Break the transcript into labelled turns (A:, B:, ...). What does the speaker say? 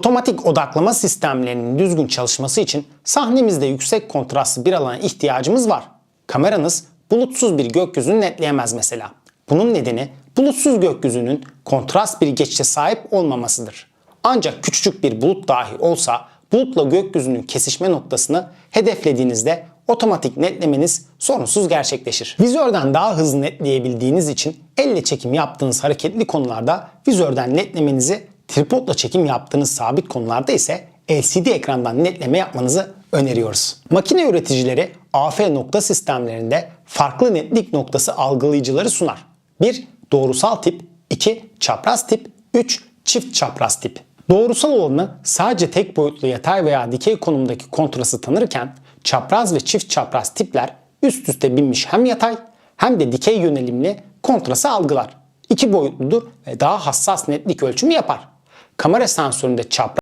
A: Otomatik odaklama sistemlerinin düzgün çalışması için sahnemizde yüksek kontrastlı bir alana ihtiyacımız var. Kameranız bulutsuz bir gökyüzünü netleyemez mesela. Bunun nedeni bulutsuz gökyüzünün kontrast bir geçişe sahip olmamasıdır. Ancak küçücük bir bulut dahi olsa bulutla gökyüzünün kesişme noktasını hedeflediğinizde otomatik netlemeniz sorunsuz gerçekleşir. Vizörden daha hızlı netleyebildiğiniz için elle çekim yaptığınız hareketli konularda vizörden netlemenizi tripodla çekim yaptığınız sabit konularda ise LCD ekrandan netleme yapmanızı öneriyoruz. Makine üreticileri AF nokta sistemlerinde farklı netlik noktası algılayıcıları sunar. 1. Doğrusal tip 2. Çapraz tip 3. Çift çapraz tip. Doğrusal olanı sadece tek boyutlu yatay veya dikey konumdaki kontrastı tanırken çapraz ve çift çapraz tipler üst üste binmiş hem yatay hem de dikey yönelimli kontrası algılar. İki boyutludur ve daha hassas netlik ölçümü yapar. Kamera sensöründe çapraz